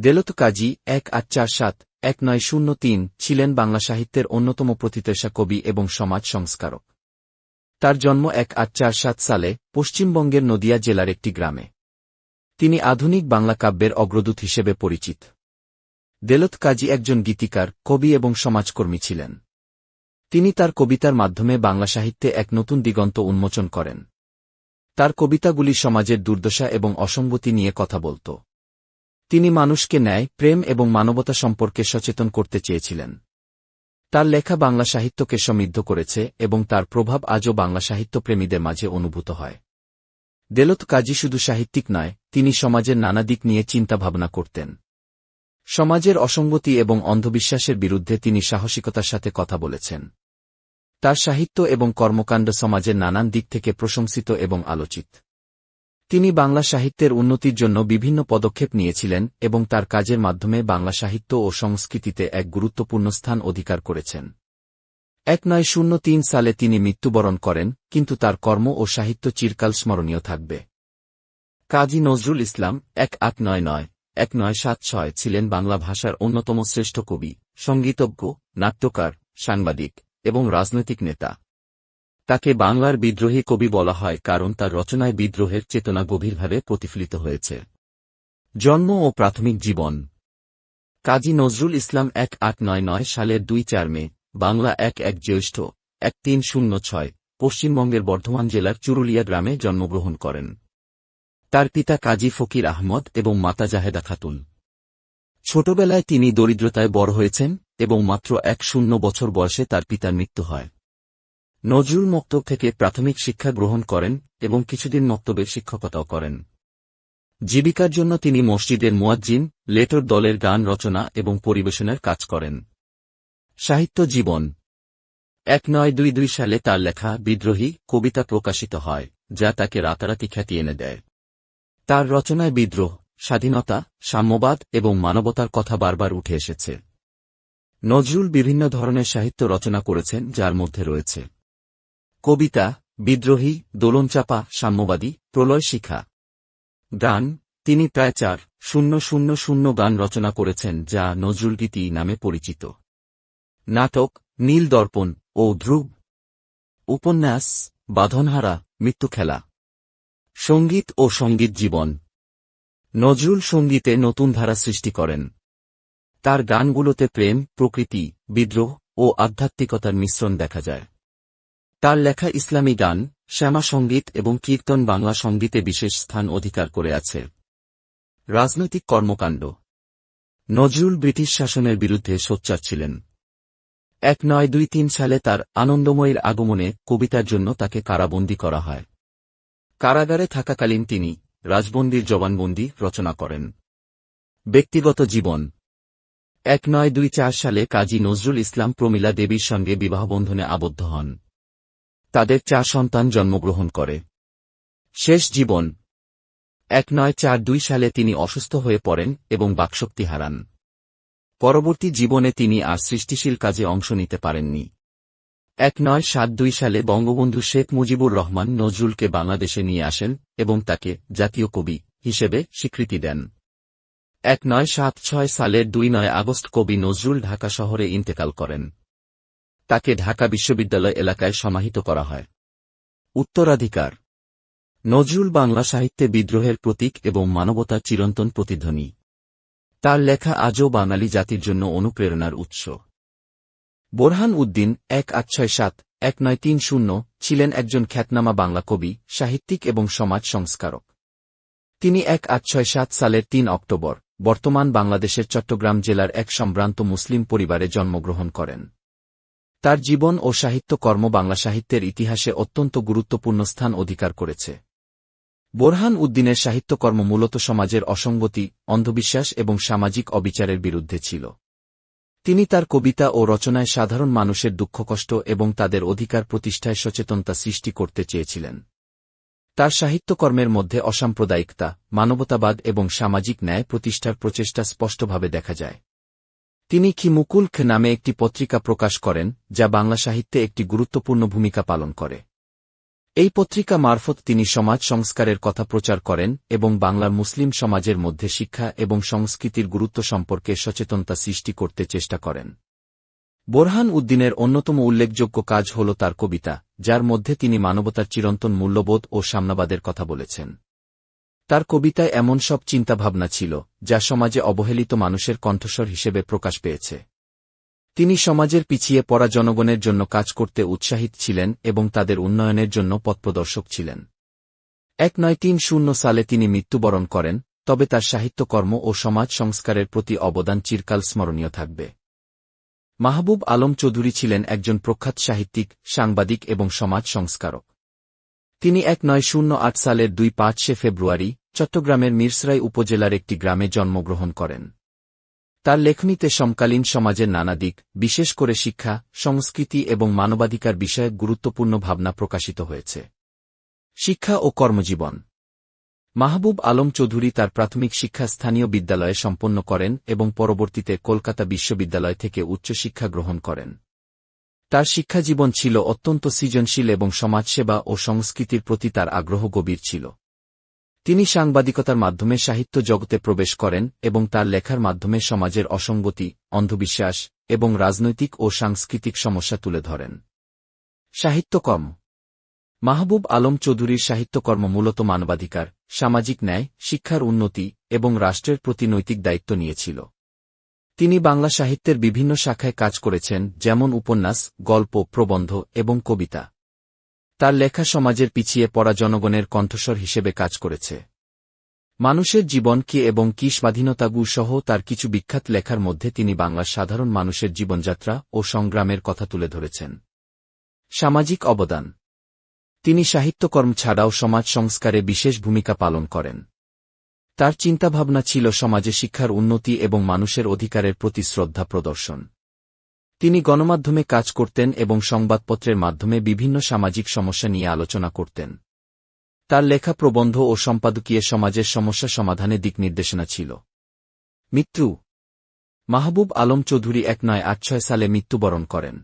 দেলত কাজী এক আট চার সাত এক নয় শূন্য তিন ছিলেন বাংলা সাহিত্যের অন্যতম প্রতিতেষা কবি এবং সমাজ সংস্কারক। তার জন্ম এক আট চার সাত সালে পশ্চিমবঙ্গের নদিয়া জেলার একটি গ্রামে। তিনি আধুনিক বাংলা কাব্যের অগ্রদূত হিসেবে পরিচিত। দেলত কাজী একজন গীতিকার, কবি এবং সমাজকর্মী ছিলেন। তিনি তার কবিতার মাধ্যমে বাংলা সাহিত্যে এক নতুন দিগন্ত উন্মোচন করেন। তার কবিতাগুলি সমাজের দুর্দশা এবং অসঙ্গতি নিয়ে কথা বলত। তিনি মানুষকে ন্যায়, প্রেম এবং মানবতা সম্পর্কে সচেতন করতে চেয়েছিলেন। তার লেখা বাংলা সাহিত্যকে সমৃদ্ধ করেছে এবং তার প্রভাব আজও বাংলা সাহিত্যপ্রেমীদের মাঝে অনুভূত হয়। দেলত কাজী শুধু সাহিত্যিক নয়, তিনি সমাজের নানা দিক নিয়ে চিন্তাভাবনা করতেন। সমাজের অসঙ্গতি এবং অন্ধবিশ্বাসের বিরুদ্ধে তিনি সাহসিকতার সাথে কথা বলেছেন। তার সাহিত্য এবং কর্মকাণ্ড সমাজের নানান দিক থেকে প্রশংসিত এবং আলোচিত। তিনি বাংলা সাহিত্যের উন্নতির জন্য বিভিন্ন পদক্ষেপ নিয়েছিলেন এবং তার কাজের মাধ্যমে বাংলা সাহিত্য ও সংস্কৃতিতে এক গুরুত্বপূর্ণ স্থান অধিকার করেছেন। এক নয় শূন্য তিন সালে তিনি মৃত্যুবরণ করেন, কিন্তু তার কর্ম ও সাহিত্য চিরকাল স্মরণীয় থাকবে। কাজী নজরুল ইসলাম এক আট নয় নয় এক নয় সাত ছয় ছিলেন বাংলা ভাষার অন্যতম শ্রেষ্ঠ কবি, সঙ্গীতজ্ঞ, নাট্যকার, সাংবাদিক এবং রাজনৈতিক নেতা। তাকে বাংলার বিদ্রোহী কবি বলা হয় কারণ তার রচনায় বিদ্রোহের চেতনা গভীরভাবে প্রতিফলিত হয়েছে। জন্ম ও প্রাথমিক জীবন। কাজী নজরুল ইসলাম এক আট নয় নয় সালের দুই চার মে, বাংলা এক এক জ্যৈষ্ঠ, এক তিন শূন্য ছয়, পশ্চিমবঙ্গের বর্ধমান জেলার চুরুলিয়া গ্রামে জন্মগ্রহণ করেন। তার পিতা কাজী ফকির আহমদ এবং মাতা জাহেদা খাতুন। ছোটবেলায় তিনি দরিদ্রতায় বড় হয়েছেন এবং মাত্র এক শূন্য বছর বয়সে তার পিতার মৃত্যু হয়। নজরুল মক্তব থেকে প্রাথমিক শিক্ষা গ্রহণ করেন এবং কিছুদিন মক্তবের শিক্ষকতাও করেন। জীবিকার জন্য তিনি মসজিদের মুয়াজ্জিন, লেটর দলের গান রচনা এবং পরিবেশনের কাজ করেন। সাহিত্য জীবন। এক নয় দুই দুই সালে তার লেখা বিদ্রোহী কবিতা প্রকাশিত হয়, যা তাকে রাতারাতি খ্যাতি এনে দেয়। তার রচনায় বিদ্রোহ, স্বাধীনতা, সাম্যবাদ এবং মানবতার কথা বারবার উঠে এসেছে। নজরুল বিভিন্ন ধরনের সাহিত্য রচনা করেছেন, যার মধ্যে রয়েছে কবিতা, বিদ্রোহী, দোলনচাপা, সাম্যবাদী, প্রলয় শিখা। গান, তিনি প্রায় চার, শূন্য শূন্য শূন্য গান রচনা করেছেন যা নজরুলগীতি নামে পরিচিত। নাটক, নীল দর্পণ ও ধ্রুব। উপন্যাস, বাঁধনহারা, মৃত্যু খেলা। সংগীত ও সংগীত জীবন। নজরুল সঙ্গীতে নতুন ধারা সৃষ্টি করেন। তার গানগুলোতে প্রেম, প্রকৃতি, বিদ্রোহ ও আধ্যাত্মিকতার মিশ্রণ দেখা যায়। তার লেখা ইসলামী গান, শ্যামা সংগীত এবং কীর্তন বাংলা সঙ্গীতে বিশেষ স্থান অধিকার করে আছে। রাজনৈতিক কর্মকাণ্ড। নজরুল ব্রিটিশ শাসনের বিরুদ্ধে সোচ্চার ছিলেন। এক নয় দুই তিন সালে তার আনন্দময়ীর আগমনে কবিতার জন্য তাকে কারাবন্দী করা হয়। কারাগারে থাকাকালীন তিনি রাজবন্দির জবানবন্দি রচনা করেন। ব্যক্তিগত জীবন। এক নয় দুই চার সালে কাজী নজরুল ইসলাম প্রমিলা দেবীর সঙ্গে বিবাহবন্ধনে আবদ্ধ হন। তাদের চার সন্তান জন্মগ্রহণ করে। শেষ জীবন। এক নয় চার দুই সালে তিনি অসুস্থ হয়ে পড়েন এবং বাকশক্তি হারান। পরবর্তী জীবনে তিনি আর সৃষ্টিশীল কাজে অংশ নিতে পারেননি। এক নয় সাত দুই সালে বঙ্গবন্ধু শেখ মুজিবুর রহমান নজরুলকে বাংলাদেশে নিয়ে আসেন এবং তাকে জাতীয় কবি হিসেবে স্বীকৃতি দেন। এক নয় সাত ছয় সালের দুই নয় আগস্ট কবি নজরুল ঢাকা শহরে ইন্তেকাল করেন। তাকে ঢাকা বিশ্ববিদ্যালয় এলাকায় সমাহিত করা হয়। উত্তরাধিকার। নজরুল বাংলা সাহিত্যে বিদ্রোহের প্রতীক এবং মানবতার চিরন্তন প্রতিধ্বনি। তার লেখা আজও বাঙালি জাতির জন্য অনুপ্রেরণার উৎস। বোরহান উদ্দিন এক আট ছয় সাত এক নয় তিন শূন্য ছিলেন একজন খ্যাতনামা বাংলা কবি, সাহিত্যিক এবং সমাজ সংস্কারক। তিনি এক আট ছয় সাত সালের তিন অক্টোবর বর্তমান বাংলাদেশের চট্টগ্রাম জেলার এক সম্ভ্রান্ত মুসলিম পরিবারে জন্মগ্রহণ করেন। তার জীবন ও সাহিত্যকর্ম বাংলা সাহিত্যের ইতিহাসে অত্যন্ত গুরুত্বপূর্ণ স্থান অধিকার করেছে। বোরহান উদ্দিনের সাহিত্যকর্ম মূলত সমাজের অসঙ্গতি, অন্ধবিশ্বাস এবং সামাজিক অবিচারের বিরুদ্ধে ছিল। তিনি তার কবিতা ও রচনায় সাধারণ মানুষের দুঃখকষ্ট এবং তাদের অধিকার প্রতিষ্ঠায় সচেতনতা সৃষ্টি করতে চেয়েছিলেন। তার সাহিত্যকর্মের মধ্যে অসাম্প্রদায়িকতা, মানবতাবাদ এবং সামাজিক ন্যায় প্রতিষ্ঠার প্রচেষ্টা স্পষ্টভাবে দেখা যায়। তিনি খিমুকুলখ নামে একটি পত্রিকা প্রকাশ করেন, যা বাংলা সাহিত্যে একটি গুরুত্বপূর্ণ ভূমিকা পালন করে? এই পত্রিকা মারফত তিনি সমাজ সংস্কারের কথা প্রচার করেন এবং বাংলার মুসলিম সমাজের মধ্যে শিক্ষা এবং সংস্কৃতির গুরুত্ব সম্পর্কে সচেতনতা সৃষ্টি করতে চেষ্টা করেন। বোরহান উদ্দিনের অন্যতম উল্লেখযোগ্য কাজ হল তার কবিতা, যার মধ্যে তিনি মানবতার চিরন্তন মূল্যবোধ ও সাম্যবাদের কথা বলেছেন। তার কবিতায় এমন সব চিন্তাভাবনা ছিল, যা সমাজে অবহেলিত মানুষের কণ্ঠস্বর হিসেবে প্রকাশ পেয়েছে। তিনি সমাজের পিছিয়ে পড়া জনগণের জন্য কাজ করতে উৎসাহিত ছিলেন এবং তাদের উন্নয়নের জন্য পথপ্রদর্শক ছিলেন। এক নয় তিন শূন্য সালে তিনি মৃত্যুবরণ করেন, তবে তার সাহিত্যকর্ম ও সমাজ সংস্কারের প্রতি অবদান চিরকাল স্মরণীয় থাকবে। মাহবুব আলম চৌধুরী ছিলেন একজন প্রখ্যাত সাহিত্যিক, সাংবাদিক এবং সমাজ সংস্কারক। তিনি এক নয় শূন্য আট সালের দুই পাঁচশে ফেব্রুয়ারি চট্টগ্রামের মিরসরাই উপজেলার একটি গ্রামে জন্মগ্রহণ করেন। তার লেখনীতে সমকালীন সমাজের নানা দিক, বিশেষ করে শিক্ষা, সংস্কৃতি এবং মানবাধিকার বিষয়ে গুরুত্বপূর্ণ ভাবনা প্রকাশিত হয়েছে। শিক্ষা ও কর্মজীবন। মাহবুব আলম চৌধুরী তার প্রাথমিক শিক্ষা স্থানীয় বিদ্যালয়ে সম্পন্ন করেন এবং পরবর্তীতে কলকাতা বিশ্ববিদ্যালয় থেকে উচ্চশিক্ষা গ্রহণ করেন। তার শিক্ষাজীবন ছিল অত্যন্ত সৃজনশীল এবং সমাজসেবা ও সংস্কৃতির প্রতি তার আগ্রহ গভীর ছিল। তিনি সাংবাদিকতার মাধ্যমে সাহিত্য জগতে প্রবেশ করেন এবং তার লেখার মাধ্যমে সমাজের অসঙ্গতি, অন্ধবিশ্বাস এবং রাজনৈতিক ও সাংস্কৃতিক সমস্যা তুলে ধরেন। সাহিত্যকর্ম। মাহবুব আলম চৌধুরীর সাহিত্যকর্ম মূলত মানবাধিকার, সামাজিক ন্যায়, শিক্ষার উন্নতি এবং রাষ্ট্রের প্রতি নৈতিক দায়িত্ব নিয়েছিল। তিনি বাংলা সাহিত্যের বিভিন্ন শাখায় কাজ করেছেন, যেমন উপন্যাস, গল্প, প্রবন্ধ এবং কবিতা। তার লেখা সমাজের পিছিয়ে পড়া জনগণের কণ্ঠস্বর হিসেবে কাজ করেছে। মানুষের জীবন কি এবং কি স্বাধীনতাগু সহ তার কিছু বিখ্যাত লেখার মধ্যে তিনি বাংলার সাধারণ মানুষের জীবনযাত্রা ও সংগ্রামের কথা তুলে ধরেছেন। সামাজিক অবদান। তিনি সাহিত্যকর্ম ছাড়াও সমাজ সংস্কারে বিশেষ ভূমিকা পালন করেন। তার চিন্তাভাবনা ছিল সমাজে শিক্ষার উন্নতি এবং মানুষের অধিকারের প্রতি শ্রদ্ধা প্রদর্শন। তিনি গণমাধ্যমে কাজ করতেন এবং সংবাদপত্রের মাধ্যমে বিভিন্ন সামাজিক সমস্যা নিয়ে আলোচনা করতেন। তার লেখা প্রবন্ধ ও সম্পাদকীয় সমাজের সমস্যা সমাধানে দিক নির্দেশনা ছিল। মৃত্যু। মাহবুব আলম চৌধুরী এক নয় আট ছয় সালে মৃত্যুবরণ করেন।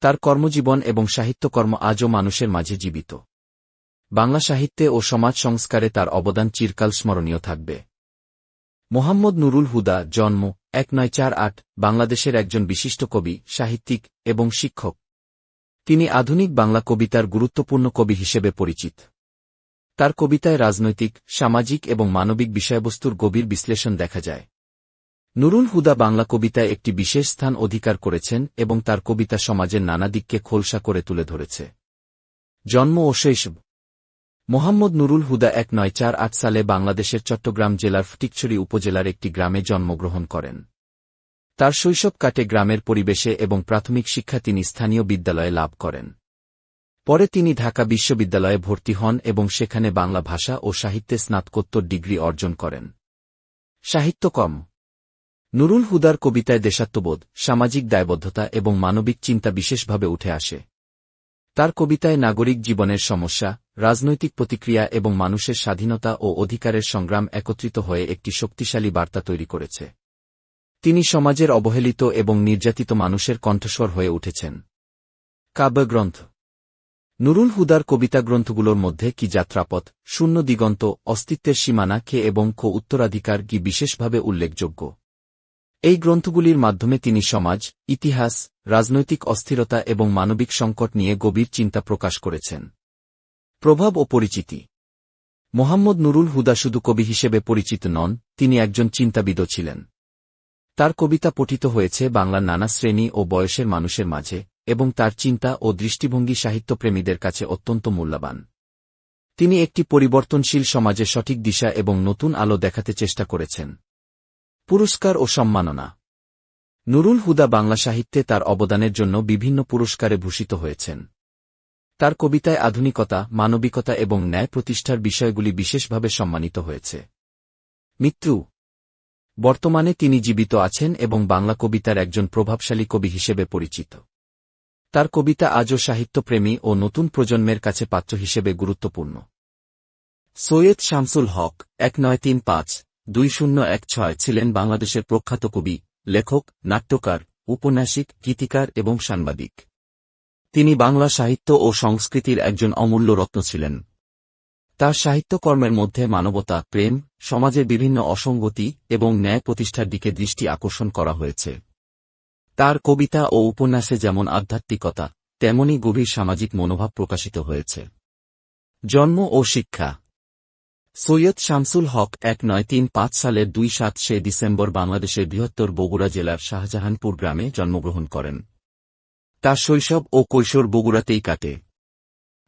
তার কর্মজীবন এবং সাহিত্যকর্ম আজও মানুষের মাঝে জীবিত। বাংলা সাহিত্যে ও সমাজ সংস্কারে তার অবদান চিরকাল স্মরণীয় থাকবে। মোহাম্মদ নুরুল হুদা, জন্ম এক নয় চার আট, বাংলাদেশের একজন বিশিষ্ট কবি, সাহিত্যিক এবং শিক্ষক। তিনি আধুনিক বাংলা কবিতার গুরুত্বপূর্ণ কবি হিসেবে পরিচিত। তার কবিতায় রাজনৈতিক, সামাজিক এবং মানবিক বিষয়বস্তুর গভীর বিশ্লেষণ দেখা যায়। নুরুল হুদা বাংলা কবিতায় একটি বিশেষ স্থান অধিকার করেছেন এবং তার কবিতা সমাজের নানা দিককে খোলসা করে তুলে ধরেছে। জন্ম ও শৈশব মোহাম্মদ নুরুল হুদা এক নয় চার আট সালে বাংলাদেশের চট্টগ্রাম জেলার ফটিকছড়ি উপজেলার একটি গ্রামে জন্মগ্রহণ করেন। তার শৈশব কাটে গ্রামের পরিবেশে এবং প্রাথমিক শিক্ষা তিনি স্থানীয় বিদ্যালয়ে লাভ করেন। পরে তিনি ঢাকা বিশ্ববিদ্যালয়ে ভর্তি হন এবং সেখানে বাংলা ভাষা ও সাহিত্যে স্নাতকোত্তর ডিগ্রি অর্জন করেন। সাহিত্যকম নুরুল হুদার কবিতায় দেশাত্মবোধ, সামাজিক দায়বদ্ধতা এবং মানবিক চিন্তা বিশেষভাবে উঠে আসে। তার কবিতায় নাগরিক জীবনের সমস্যা রাজনৈতিক প্রতিক্রিয়া এবং মানুষের স্বাধীনতা ও অধিকারের সংগ্রাম একত্রিত হয়ে একটি শক্তিশালী বার্তা তৈরি করেছে। তিনি সমাজের অবহেলিত এবং নির্যাতিত মানুষের কণ্ঠস্বর হয়ে উঠেছেন। কাব্যগ্রন্থ। নুরুল হুদার কবিতা গ্রন্থগুলোর মধ্যে কি যাত্রাপথ, শূন্য দিগন্ত, অস্তিত্বের সীমানা, কে এবং খো উত্তরাধিকার কি বিশেষভাবে উল্লেখযোগ্য? এই গ্রন্থগুলির মাধ্যমে তিনি সমাজ, ইতিহাস, রাজনৈতিক অস্থিরতা এবং মানবিক সংকট নিয়ে গভীর চিন্তা প্রকাশ করেছেন। প্রভাব ও পরিচিতি। মোহাম্মদ নুরুল হুদা শুধু কবি হিসেবে পরিচিত নন, তিনি একজন চিন্তাবিদও ছিলেন। তার কবিতা পঠিত হয়েছে বাংলার নানা শ্রেণি ও বয়সের মানুষের মাঝে, এবং তার চিন্তা ও দৃষ্টিভঙ্গি সাহিত্যপ্রেমীদের কাছে অত্যন্ত মূল্যবান। তিনি একটি পরিবর্তনশীল সমাজে সঠিক দিশা এবং নতুন আলো দেখাতে চেষ্টা করেছেন। পুরস্কার ও সম্মাননা। নুরুল হুদা বাংলা সাহিত্যে তার অবদানের জন্য বিভিন্ন পুরস্কারে ভূষিত হয়েছেন। তার কবিতায় আধুনিকতা, মানবিকতা এবং ন্যায় প্রতিষ্ঠার বিষয়গুলি বিশেষভাবে সম্মানিত হয়েছে। মৃত্যু বর্তমানে তিনি জীবিত আছেন এবং বাংলা কবিতার একজন প্রভাবশালী কবি হিসেবে পরিচিত। তার কবিতা আজও সাহিত্যপ্রেমী ও নতুন প্রজন্মের কাছে পাত্র হিসেবে গুরুত্বপূর্ণ। সৈয়দ শামসুল হক, এক নয় তিন পাঁচ, দুই শূন্য এক ছয় ছিলেন বাংলাদেশের প্রখ্যাত কবি, লেখক, নাট্যকার, উপন্যাসিক, গীতিকার এবং সাংবাদিক। তিনি বাংলা সাহিত্য ও সংস্কৃতির একজন অমূল্য রত্ন ছিলেন। তার সাহিত্যকর্মের মধ্যে মানবতা, প্রেম, সমাজের বিভিন্ন অসঙ্গতি এবং ন্যায় প্রতিষ্ঠার দিকে দৃষ্টি আকর্ষণ করা হয়েছে। তার কবিতা ও উপন্যাসে যেমন আধ্যাত্মিকতা, তেমনি গভীর সামাজিক মনোভাব প্রকাশিত হয়েছে। জন্ম ও শিক্ষা। সৈয়দ শামসুল হক এক নয় তিন পাঁচ সালের দুই সাত সে ডিসেম্বর বাংলাদেশের বৃহত্তর বগুড়া জেলার শাহজাহানপুর গ্রামে জন্মগ্রহণ করেন। তার শৈশব ও কৈশোর বগুড়াতেই কাটে।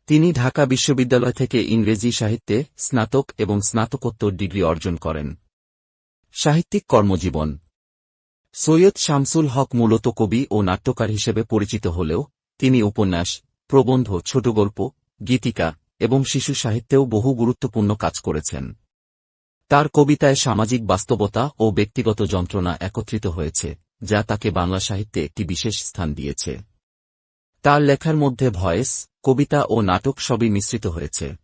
তিনি ঢাকা বিশ্ববিদ্যালয় থেকে ইংরেজি সাহিত্যে স্নাতক এবং স্নাতকোত্তর ডিগ্রি অর্জন করেন। সাহিত্যিক কর্মজীবন। সৈয়দ শামসুল হক মূলত কবি ও নাট্যকার হিসেবে পরিচিত হলেও তিনি উপন্যাস, প্রবন্ধ, ছোটগল্প, গীতিকা এবং শিশু সাহিত্যেও বহু গুরুত্বপূর্ণ কাজ করেছেন। তার কবিতায় সামাজিক বাস্তবতা ও ব্যক্তিগত যন্ত্রণা একত্রিত হয়েছে, যা তাকে বাংলা সাহিত্যে একটি বিশেষ স্থান দিয়েছে। তার লেখার মধ্যে ভয়েস, কবিতা ও নাটক সবই মিশ্রিত হয়েছে।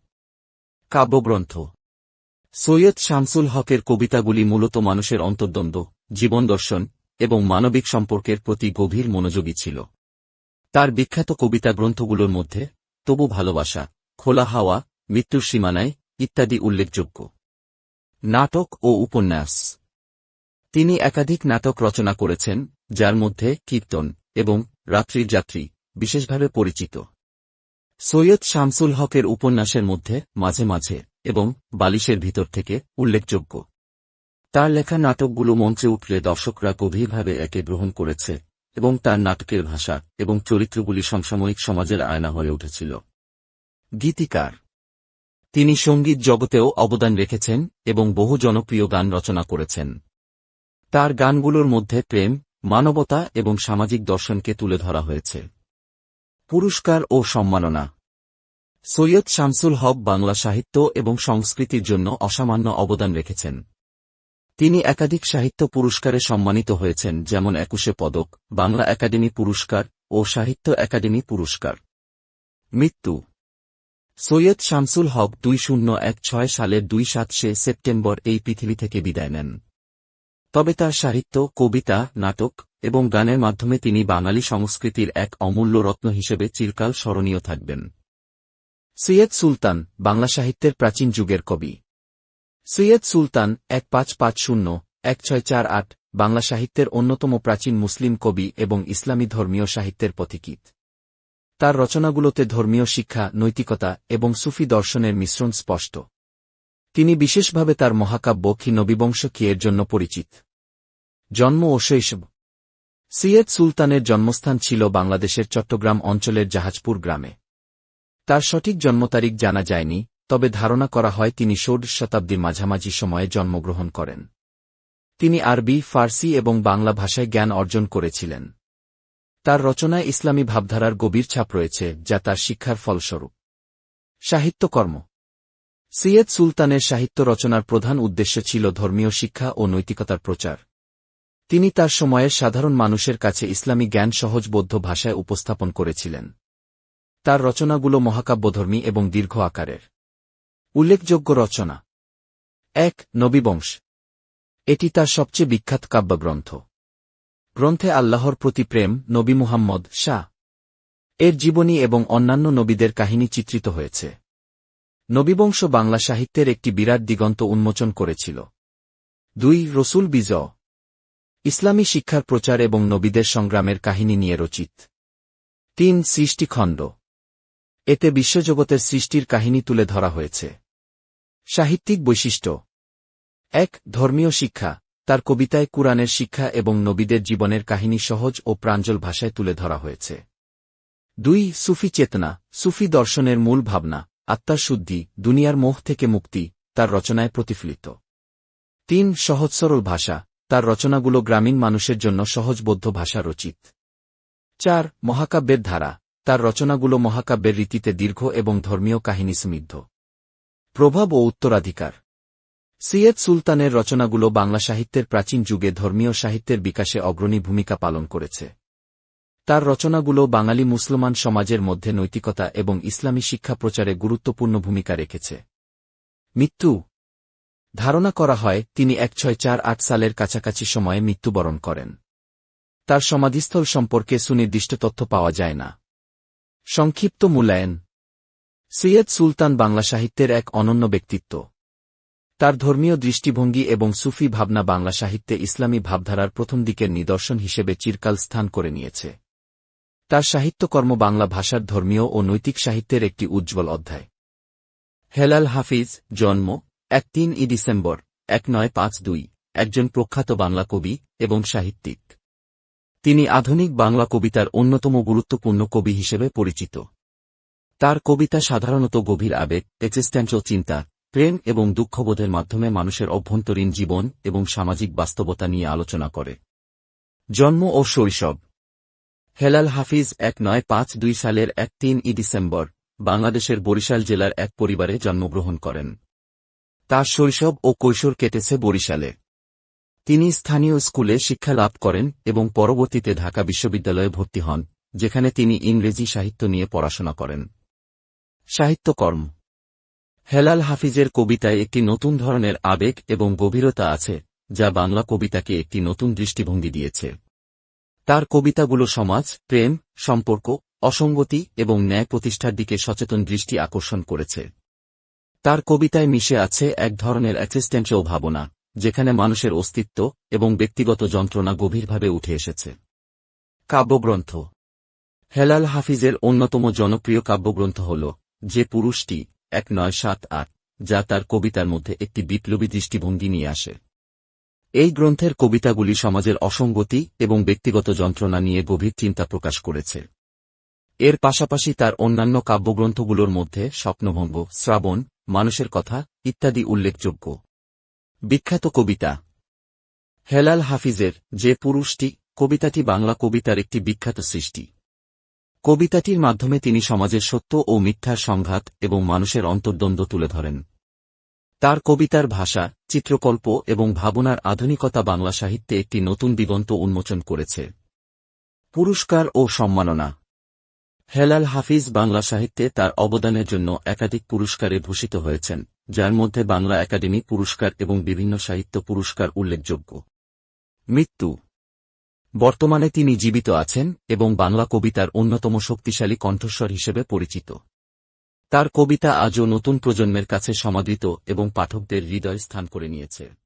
কাব্যগ্রন্থ। সৈয়দ শামসুল হকের কবিতাগুলি মূলত মানুষের অন্তর্দ্বন্দ্ব, জীবন দর্শন এবং মানবিক সম্পর্কের প্রতি গভীর মনোযোগী ছিল। তার বিখ্যাত কবিতা গ্রন্থগুলোর মধ্যে, তবু ভালোবাসা, খোলা হাওয়া, মৃত্যুর সীমানায় ইত্যাদি উল্লেখযোগ্য। নাটক ও উপন্যাস। তিনি একাধিক নাটক রচনা করেছেন, যার মধ্যে কীর্তন এবং রাত্রির যাত্রী বিশেষভাবে পরিচিত। সৈয়দ শামসুল হকের উপন্যাসের মধ্যে, মাঝে মাঝে, এবং বালিশের ভিতর থেকে উল্লেখযোগ্য। তার লেখা নাটকগুলো মঞ্চে উঠলে দর্শকরা গভীরভাবে একে গ্রহণ করেছে, এবং তার নাটকের ভাষা এবং চরিত্রগুলি সমসাময়িক সমাজের আয়না হয়ে উঠেছিল। গীতিকার। তিনি সংগীত জগতেও অবদান রেখেছেন এবং বহু জনপ্রিয় গান রচনা করেছেন। তার গানগুলোর মধ্যে প্রেম, মানবতা এবং সামাজিক দর্শনকে তুলে ধরা হয়েছে। পুরস্কার ও সম্মাননা। সৈয়দ শামসুল হক বাংলা সাহিত্য এবং সংস্কৃতির জন্য অসামান্য অবদান রেখেছেন। তিনি একাধিক সাহিত্য পুরস্কারে সম্মানিত হয়েছেন, যেমন একুশে পদক, বাংলা একাডেমি পুরস্কার ও সাহিত্য একাডেমি পুরস্কার। মৃত্যু। সৈয়দ শামসুল হক দুই শূন্য এক ছয় সালের দুই সাত সে সেপ্টেম্বর এই পৃথিবী থেকে বিদায় নেন। তবে তার সাহিত্য, কবিতা, নাটক এবং গানের মাধ্যমে তিনি বাঙালি সংস্কৃতির এক অমূল্য রত্ন হিসেবে চিরকাল স্মরণীয় থাকবেন। সৈয়দ সুলতান, বাংলা সাহিত্যের প্রাচীন যুগের কবি। সৈয়দ সুলতান, এক পাঁচ পাঁচ শূন্য, এক ছয় চার আট, বাংলা সাহিত্যের অন্যতম প্রাচীন মুসলিম কবি এবং ইসলামী ধর্মীয় সাহিত্যের পথিকীত তার রচনাগুলোতে ধর্মীয় শিক্ষা, নৈতিকতা এবং সুফি দর্শনের মিশ্রণ স্পষ্ট। তিনি বিশেষভাবে তার মহাকাব্য খি নবীবংশ কিয়ের জন্য পরিচিত। জন্ম ও শৈশব। সৈয়দ সুলতানের জন্মস্থান ছিল বাংলাদেশের চট্টগ্রাম অঞ্চলের জাহাজপুর গ্রামে। তার সঠিক জন্ম তারিখ জানা যায়নি, তবে ধারণা করা হয় তিনি ষোড়শ শতাব্দীর মাঝামাঝি সময়ে জন্মগ্রহণ করেন। তিনি আরবি, ফার্সি এবং বাংলা ভাষায় জ্ঞান অর্জন করেছিলেন। তার রচনায় ইসলামী ভাবধারার গভীর ছাপ রয়েছে, যা তার শিক্ষার ফলস্বরূপ। সাহিত্যকর্ম। সৈয়দ সুলতানের সাহিত্য রচনার প্রধান উদ্দেশ্য ছিল ধর্মীয় শিক্ষা ও নৈতিকতার প্রচার। তিনি তার সময়ের সাধারণ মানুষের কাছে ইসলামী জ্ঞান সহজবোধ্য ভাষায় উপস্থাপন করেছিলেন। তার রচনাগুলো মহাকাব্যধর্মী এবং দীর্ঘ আকারের। উল্লেখযোগ্য রচনা। এক, নবীবংশ। এটি তার সবচেয়ে বিখ্যাত কাব্যগ্রন্থ। গ্রন্থে আল্লাহর প্রতি প্রেম, নবী মুহাম্মদ, শাহ। এর জীবনী এবং অন্যান্য নবীদের কাহিনী চিত্রিত হয়েছে। নবীবংশ বাংলা সাহিত্যের একটি বিরাট দিগন্ত উন্মোচন করেছিল। দুই, রসুল বিজ ইসলামী শিক্ষার প্রচার এবং নবীদের সংগ্রামের কাহিনী নিয়ে রচিত। তিন সৃষ্টিখণ্ড। এতে বিশ্বজগতের সৃষ্টির কাহিনী তুলে ধরা হয়েছে। সাহিত্যিক বৈশিষ্ট্য। এক, ধর্মীয় শিক্ষা, তার কবিতায় কুরআনের শিক্ষা এবং নবীদের জীবনের কাহিনী সহজ ও প্রাঞ্জল ভাষায় তুলে ধরা হয়েছে। দুই, সুফি চেতনা, সুফি দর্শনের মূল ভাবনা, আত্মার শুদ্ধি, দুনিয়ার মোহ থেকে মুক্তি, তার রচনায় প্রতিফলিত। তিন, সহজ সরল ভাষা তার রচনাগুলো গ্রামীণ মানুষের জন্য সহজবোধ্য ভাষা রচিত। চার, মহাকাব্যের ধারা। তার রচনাগুলো মহাকাব্যের রীতিতে দীর্ঘ এবং ধর্মীয় কাহিনী সমৃদ্ধ। প্রভাব ও উত্তরাধিকার। সিয়েদ সুলতানের রচনাগুলো বাংলা সাহিত্যের প্রাচীন যুগে ধর্মীয় সাহিত্যের বিকাশে অগ্রণী ভূমিকা পালন করেছে। তার রচনাগুলো বাঙালি মুসলমান সমাজের মধ্যে নৈতিকতা এবং ইসলামী শিক্ষা প্রচারে গুরুত্বপূর্ণ ভূমিকা রেখেছে। মৃত্যু। ধারণা করা হয়, তিনি এক ছয় চার আট সালের কাছাকাছি সময়ে মৃত্যুবরণ করেন। তার সমাধিস্থল সম্পর্কে সুনির্দিষ্ট তথ্য পাওয়া যায় না। সংক্ষিপ্ত মূল্যায়ন। সৈয়দ সুলতান বাংলা সাহিত্যের এক অনন্য ব্যক্তিত্ব। তার ধর্মীয় দৃষ্টিভঙ্গি এবং সুফি ভাবনা বাংলা সাহিত্যে ইসলামী ভাবধারার প্রথম দিকের নিদর্শন হিসেবে চিরকাল স্থান করে নিয়েছে। তার সাহিত্যকর্ম বাংলা ভাষার ধর্মীয় ও নৈতিক সাহিত্যের একটি উজ্জ্বল অধ্যায়। হেলাল হাফিজ, জন্ম এক তিন ই ডিসেম্বর, এক নয় পাঁচ দুই, একজন প্রখ্যাত বাংলা কবি এবং সাহিত্যিক। তিনি আধুনিক বাংলা কবিতার অন্যতম গুরুত্বপূর্ণ কবি হিসেবে পরিচিত। তার কবিতা সাধারণত গভীর আবেগ এক্সিস্ট্যান্সিয়াল চিন্তা, প্রেম এবং দুঃখবোধের মাধ্যমে মানুষের অভ্যন্তরীণ জীবন এবং সামাজিক বাস্তবতা নিয়ে আলোচনা করে। জন্ম ও শৈশব। হেলাল হাফিজ এক নয় পাঁচ দুই সালের এক তিন ই ডিসেম্বর, বাংলাদেশের বরিশাল জেলার এক পরিবারে জন্মগ্রহণ করেন। তার শৈশব ও কৈশোর কেটেছে বরিশালে। তিনি স্থানীয় স্কুলে শিক্ষা লাভ করেন এবং পরবর্তীতে ঢাকা বিশ্ববিদ্যালয়ে ভর্তি হন, যেখানে তিনি ইংরেজি সাহিত্য নিয়ে পড়াশোনা করেন। সাহিত্যকর্ম। হেলাল হাফিজের কবিতায় একটি নতুন ধরনের আবেগ এবং গভীরতা আছে, যা বাংলা কবিতাকে একটি নতুন দৃষ্টিভঙ্গি দিয়েছে। তার কবিতাগুলো সমাজ, প্রেম, সম্পর্ক, অসঙ্গতি এবং ন্যায় প্রতিষ্ঠার দিকে সচেতন দৃষ্টি আকর্ষণ করেছে। তার কবিতায় মিশে আছে এক ধরনের অ্যাক্সিস্টেন্সিয়াল ভাবনা, যেখানে মানুষের অস্তিত্ব এবং ব্যক্তিগত যন্ত্রণা গভীরভাবে উঠে এসেছে। কাব্যগ্রন্থ হেলাল হাফিজের অন্যতম জনপ্রিয় কাব্যগ্রন্থ হল যে পুরুষটি এক নয় সাত আট, যা তার কবিতার মধ্যে একটি বিপ্লবী দৃষ্টিভঙ্গি নিয়ে আসে। এই গ্রন্থের কবিতাগুলি সমাজের অসঙ্গতি এবং ব্যক্তিগত যন্ত্রণা নিয়ে গভীর চিন্তা প্রকাশ করেছে। এর পাশাপাশি তার অন্যান্য কাব্যগ্রন্থগুলোর মধ্যে স্বপ্নভঙ্গ, শ্রাবণ মানুষের কথা, ইত্যাদি উল্লেখযোগ্য। বিখ্যাত কবিতা। হেলাল হাফিজের যে পুরুষটি, কবিতাটি বাংলা কবিতার একটি বিখ্যাত সৃষ্টি। কবিতাটির মাধ্যমে তিনি সমাজের সত্য ও মিথ্যার সংঘাত এবং মানুষের অন্তর্দ্বন্দ্ব তুলে ধরেন। তার কবিতার ভাষা, চিত্রকল্প এবং ভাবনার আধুনিকতা বাংলা সাহিত্যে একটি নতুন দিগন্ত উন্মোচন করেছে। পুরস্কার ও সম্মাননা। হেলাল হাফিজ বাংলা সাহিত্যে তার অবদানের জন্য একাধিক পুরস্কারে ভূষিত হয়েছেন, যার মধ্যে বাংলা একাডেমি পুরস্কার এবং বিভিন্ন সাহিত্য পুরস্কার উল্লেখযোগ্য। মৃত্যু। বর্তমানে তিনি জীবিত আছেন এবং বাংলা কবিতার অন্যতম শক্তিশালী কণ্ঠস্বর হিসেবে পরিচিত। তার কবিতা আজও নতুন প্রজন্মের কাছে সমাদৃত এবং পাঠকদের হৃদয় স্থান করে নিয়েছে।